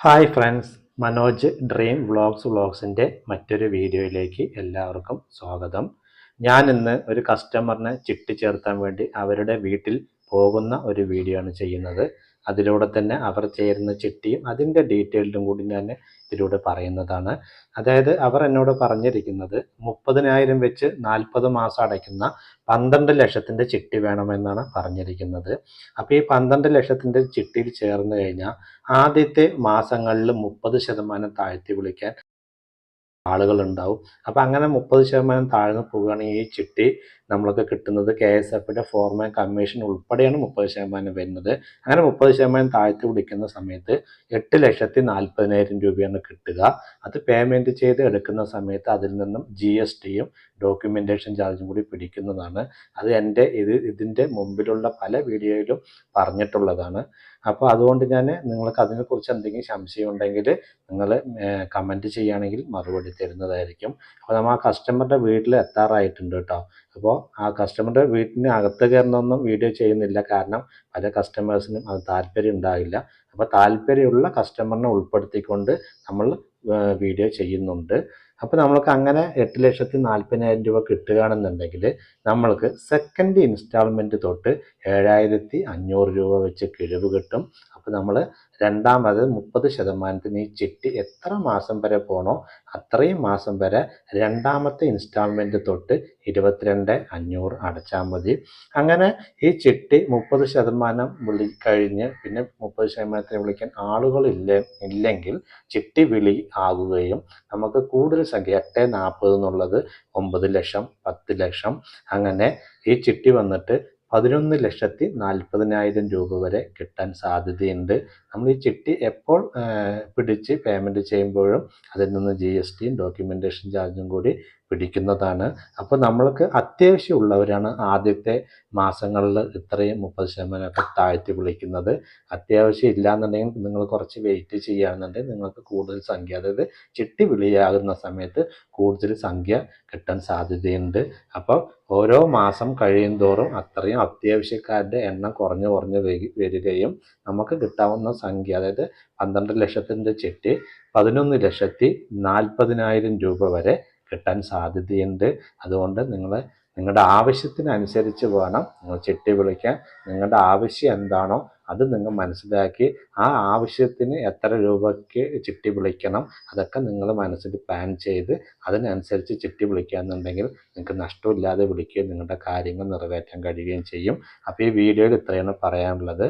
Hi friends Manoj dream vlogs വ്ളോഗ്സിന്റെ മറ്റൊരു വീഡിയോയിലേക്ക് എല്ലാവർക്കും സ്വാഗതം. ഞാൻ ഇന്ന് ഒരു കസ്റ്റമറിനെ ചിട്ടി ചേർത്താൻ വേണ്ടി അവരുടെ വീട്ടിൽ പോകുന്ന ഒരു വീഡിയോ ആണ് ചെയ്യുന്നത്. അതിലൂടെ തന്നെ അവർ ചേരുന്ന ചിട്ടിയും അതിന്റെ ഡീറ്റെയിൽഡും കൂടി ഞാൻ ഇതിലൂടെ പറയുന്നതാണ്. അതായത് അവർ എന്നോട് പറഞ്ഞിരിക്കുന്നത് മുപ്പതിനായിരം വെച്ച് നാൽപ്പത് മാസം അടയ്ക്കുന്ന പന്ത്രണ്ട് ലക്ഷത്തിന്റെ ചിട്ടി വേണമെന്നാണ് പറഞ്ഞിരിക്കുന്നത്. അപ്പോൾ ഈ പന്ത്രണ്ട് ലക്ഷത്തിന്റെ ചിട്ടിയിൽ ചേർന്ന് കഴിഞ്ഞാൽ ആദ്യത്തെ മാസങ്ങളിൽ മുപ്പത് ശതമാനം താഴ്ത്തി വിളിക്കാൻ ആളുകളുണ്ടാവും അപ്പം അങ്ങനെ മുപ്പത് ശതമാനം താഴ്ന്നു പോവുകയാണെങ്കിൽ ഈ ചിട്ടി നമ്മൾക്ക് കിട്ടുന്നത് കെ എസ് എഫിന്റെ ഫോർമാൻ കമ്മീഷൻ ഉൾപ്പെടെയാണ് മുപ്പത് ശതമാനം വരുന്നത്. അങ്ങനെ മുപ്പത് ശതമാനം താഴ്ത്തി പിടിക്കുന്ന സമയത്ത് എട്ട് ലക്ഷത്തി നാൽപ്പതിനായിരം രൂപയാണ് കിട്ടുക. അത് പേയ്മെന്റ് ചെയ്ത് എടുക്കുന്ന സമയത്ത് അതിൽ നിന്നും ജി എസ് ടിയും ഡോക്യുമെന്റേഷൻ ചാർജും കൂടി പിടിക്കുന്നതാണ്. അത് എന്റെ ഇത് ഇതിന്റെ മുമ്പിലുള്ള പല വീഡിയോയിലും പറഞ്ഞിട്ടുള്ളതാണ്. അപ്പോൾ അതുകൊണ്ട് ഞാൻ നിങ്ങൾക്ക് അതിനെക്കുറിച്ച് എന്തെങ്കിലും സംശയം ഉണ്ടെങ്കിൽ നിങ്ങൾ കമന്റ് ചെയ്യുകയാണെങ്കിൽ മറുപടി തരുന്നതായിരിക്കും. അപ്പോൾ നമ്മൾ ആ കസ്റ്റമറുടെ വീട്ടിൽ എത്താറായിട്ടുണ്ട് കേട്ടോ. അപ്പോൾ ആ കസ്റ്റമറുടെ വീട്ടിന് അകത്ത് കയറുന്നൊന്നും വീഡിയോ ചെയ്യുന്നില്ല. കാരണം പല കസ്റ്റമേഴ്സിനും അത് താല്പര്യം ഉണ്ടാകില്ല അപ്പോൾ താല്പര്യമുള്ള കസ്റ്റമറിനെ ഉൾപ്പെടുത്തിക്കൊണ്ട് നമ്മൾ വീഡിയോ ചെയ്യുന്നുണ്ട്. അപ്പോൾ നമ്മൾക്ക് അങ്ങനെ എട്ട് ലക്ഷത്തി നാൽപ്പതിനായിരം രൂപ കിട്ടുകയാണെന്നുണ്ടെങ്കിൽ നമ്മൾക്ക് സെക്കൻഡ് ഇൻസ്റ്റാൾമെന്റ് തൊട്ട് ഏഴായിരത്തി അഞ്ഞൂറ് രൂപ വെച്ച് കിഴിവ് കിട്ടും. അപ്പോൾ നമ്മൾ രണ്ടാമത് മുപ്പത് ശതമാനത്തിന് ഈ ചിട്ടി എത്ര മാസം വരെ പോണോ അത്രയും മാസം വരെ രണ്ടാമത്തെ ഇൻസ്റ്റാൾമെന്റ് തൊട്ട് ഇരുപത്തിരണ്ട് അഞ്ഞൂറ് അടച്ചാൽ മതി. അങ്ങനെ ഈ ചിട്ടി മുപ്പത് ശതമാനം വിളി കഴിഞ്ഞ് പിന്നെ മുപ്പത് ശതമാനത്തിന് വിളിക്കാൻ ആളുകളില്ല ഇല്ലെങ്കിൽ ചിട്ടി വിളി ആകുകയും നമുക്ക് കൂടുതൽ സംഖ്യ എട്ട് നാൽപ്പത് എന്നുള്ളത് ഒമ്പത് ലക്ഷം പത്ത് ലക്ഷം അങ്ങനെ ഈ ചിട്ടി വന്നിട്ട് പതിനൊന്ന് ലക്ഷത്തി നാൽപ്പതിനായിരം രൂപ വരെ കിട്ടാൻ സാധ്യതയുണ്ട്. നമ്മൾ ഈ ചിട്ടി എപ്പോൾ പിടിച്ച് പേയ്മെന്റ് ചെയ്യുമ്പോഴും അതിൽ നിന്ന് ജി എസ് ടിയും ഡോക്യുമെന്റേഷൻ ചാർജും കൂടി പിടിക്കുന്നതാണ്. അപ്പോൾ നമ്മൾക്ക് അത്യാവശ്യമുള്ളവരാണ് ആദ്യത്തെ മാസങ്ങളിൽ ഇത്രയും മുപ്പത് ശതമാനമൊക്കെ താഴ്ത്തി വിളിക്കുന്നത്. അത്യാവശ്യം ഇല്ലാന്നുണ്ടെങ്കിൽ നിങ്ങൾ കുറച്ച് വെയിറ്റ് ചെയ്യുകയാണെന്നുണ്ടെങ്കിൽ നിങ്ങൾക്ക് കൂടുതൽ സംഖ്യ അതായത് ചിട്ടി വിളിയാകുന്ന സമയത്ത് കൂടുതൽ സംഖ്യ കിട്ടാൻ സാധ്യതയുണ്ട്. അപ്പോൾ ഓരോ മാസം കഴിയും തോറും അത്രയും അത്യാവശ്യക്കാരുടെ എണ്ണം കുറഞ്ഞു കുറഞ്ഞു വരികയും നമുക്ക് കിട്ടാവുന്ന സംഖ്യ അതായത് പന്ത്രണ്ട് ലക്ഷത്തിന്റെ ചിട്ടി പതിനൊന്ന് ലക്ഷത്തി നാൽപ്പതിനായിരം രൂപ വരെ കിട്ടാൻ സാധ്യതയുണ്ട്. അതുകൊണ്ട് നിങ്ങൾ നിങ്ങളുടെ ആവശ്യത്തിനനുസരിച്ച് വേണം നിങ്ങൾ ചിട്ടി വിളിക്കാൻ. നിങ്ങളുടെ ആവശ്യം എന്താണോ അത് നിങ്ങൾ മനസ്സിലാക്കി. ആ ആവശ്യത്തിന് എത്ര രൂപയ്ക്ക് ചിട്ടി വിളിക്കണം അതൊക്കെ നിങ്ങൾ മനസ്സിൽ പ്ലാൻ ചെയ്ത് അതിനനുസരിച്ച് ചിട്ടി വിളിക്കുകയെന്നുണ്ടെങ്കിൽ നിങ്ങൾക്ക് നഷ്ടമില്ലാതെ വിളിക്കുകയും നിങ്ങളുടെ കാര്യങ്ങൾ നിറവേറ്റാൻ കഴിയുകയും ചെയ്യും. അപ്പോൾ ഈ വീഡിയോയിൽ ഇത്രയാണ് പറയാനുള്ളത്.